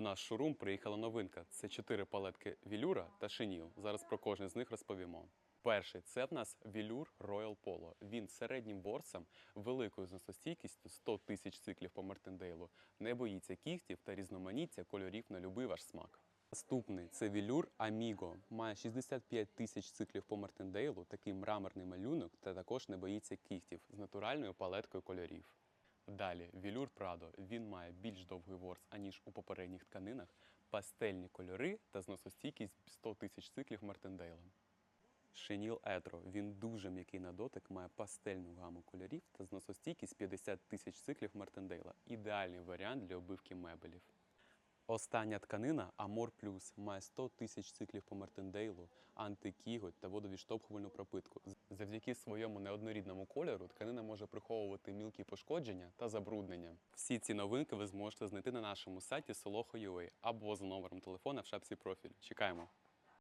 До нас в шоурум приїхала новинка. Це чотири палетки вілюра та шиніл. Зараз про кожен з них розповімо. Перший це в нас вілюр Royal Polo. Він середнім борсом, великою зносостійкістю 100 тисяч циклів по Мартиндейлу, не боїться кігтів та різноманіття кольорів на любий ваш смак. Наступний це вілюр Amigo. Має 65 тисяч циклів по Мартиндейлу, такий мраморний малюнок та також не боїться кігтів з натуральною палеткою кольорів. Далі вілюр Прадо. Він має більш довгий ворс, аніж у попередніх тканинах, пастельні кольори та зносостійкість 100 тисяч циклів Мартиндейла. Шеніл Етро. Він дуже м'який на дотик, має пастельну гаму кольорів та зносостійкість 50 тисяч циклів Мартиндейла. Ідеальний варіант для обивки мебелів. Остання тканина Amor Plus має 100 тисяч циклів по Мартиндейлу, антикіготь та водовідштовхувальну пропитку. Завдяки своєму неоднорідному кольору тканина може приховувати мілкі пошкодження та забруднення. Всі ці новинки ви зможете знайти на нашому сайті Soloho.ua або за номером телефона в шапці профіль. Чекаємо!